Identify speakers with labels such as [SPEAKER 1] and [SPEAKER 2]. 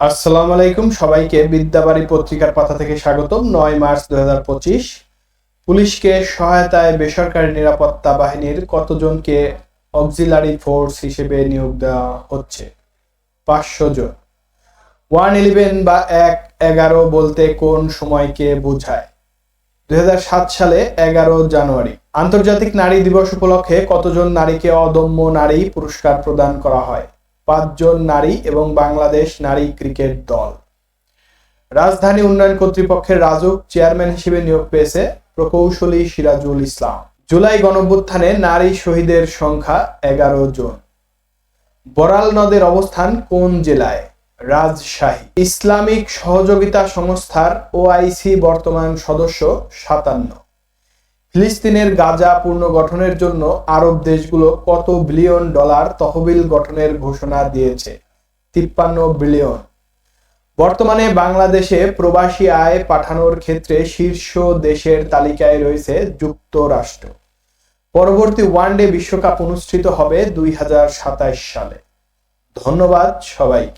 [SPEAKER 1] আসসালামু আলাইকুম, সবাইকে বিদ্যাবাড়ি পত্রিকার পাতা থেকে স্বাগতম। নয় মার্চ দুই হাজার পঁচিশ। পুলিশকে সহায়তায় বেসরকারি নিরাপত্তা বাহিনীর কতজনকে অক্সিলারি ফোর্স হিসেবে নিয়োগ দেওয়া হচ্ছে? পাঁচশো জন। ওয়ান ইলেভেন বা এক এগারো বলতে কোন সময়কে বোঝায়? দুই হাজার সাত সালে এগারো জানুয়ারি। আন্তর্জাতিক নারী দিবস উপলক্ষে কতজন নারীকে অদম্য নারী পুরস্কার প্রদান করা হয়? পাঁচজন নারী এবং বাংলাদেশ নারী ক্রিকেট দল। রাজধানী উন্নয়ন কর্তৃপক্ষের রাজুক চেয়ারম্যান হিসেবে নিয়োগ পেয়েছে প্রকৌশলী সিরাজুল ইসলাম। জুলাই গণভ্যুত্থানে নারী শহীদের সংখ্যা এগারো জন। বরাল নদের অবস্থান কোন জেলায়? রাজশাহী। ইসলামিক সহযোগিতা সংস্থার ওআইসি বর্তমান সদস্য সাতান্ন। ফিলিস্তিনের গাজা পুনর্গঠনের জন্য আরব দেশগুলো কত বিলিয়ন ডলার তহবিল গঠনের ঘোষণা দিয়েছে? তিপ্পান্ন বিলিয়ন। বর্তমানে বাংলাদেশে প্রবাসী আয় পাঠানোর ক্ষেত্রে শীর্ষ দেশের তালিকায় রয়েছে যুক্তরাষ্ট্র। পরবর্তী ওয়ানডে বিশ্বকাপ অনুষ্ঠিত হবে দুই সালে। ধন্যবাদ সবাইকে।